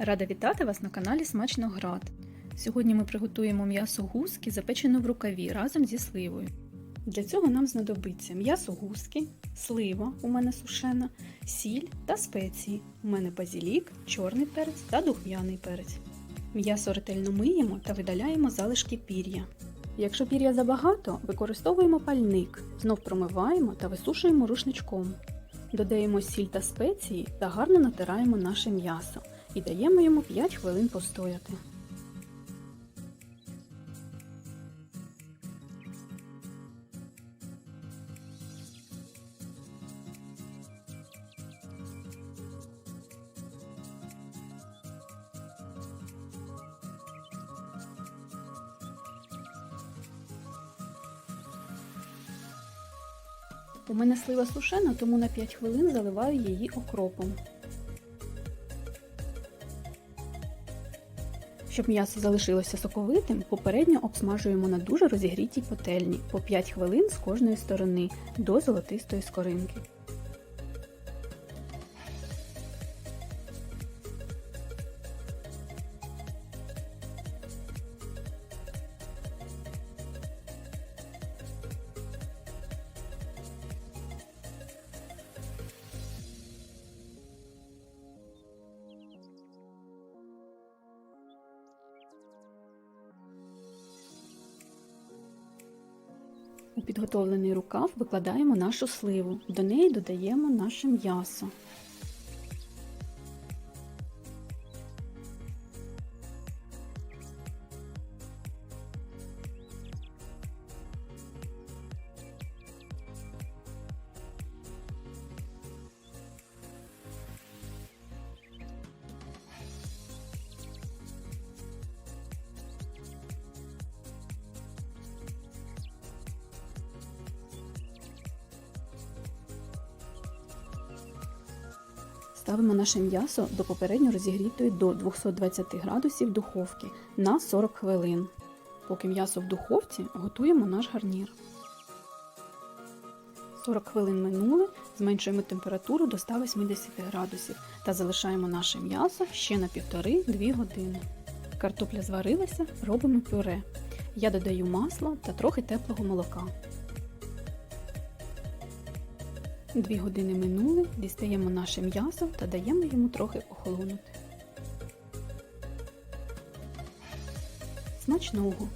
Рада вітати вас на каналі Смачноград. Сьогодні ми приготуємо м'ясо гуски, запечене в рукаві разом зі сливою. Для цього нам знадобиться м'ясо гуски, слива у мене сушена, сіль та спеції. У мене базілік, чорний перець та духмяний перець. М'ясо ретельно миємо та видаляємо залишки пір'я. Якщо пір'я забагато, використовуємо пальник, знов промиваємо та висушуємо рушничком. Додаємо сіль та спеції та гарно натираємо наше м'ясо і даємо йому 5 хвилин постояти. У мене слива сушена, тому на 5 хвилин заливаю її окропом. Щоб м'ясо залишилося соковитим, попередньо обсмажуємо на дуже розігрітій пательні по 5 хвилин з кожної сторони до золотистої скоринки. У підготовлений рукав викладаємо нашу сливу, до неї додаємо наше м'ясо. Ставимо наше м'ясо до попередньо розігрітої до 220 градусів духовки на 40 хвилин. Поки м'ясо в духовці, готуємо наш гарнір. 40 хвилин минули, зменшуємо температуру до 180 градусів та залишаємо наше м'ясо ще на 1,5-2 години. Картопля зварилася, робимо пюре. Я додаю масло та трохи теплого молока. Дві години минули, дістаємо наше м'ясо та даємо йому трохи охолонути. Смачного!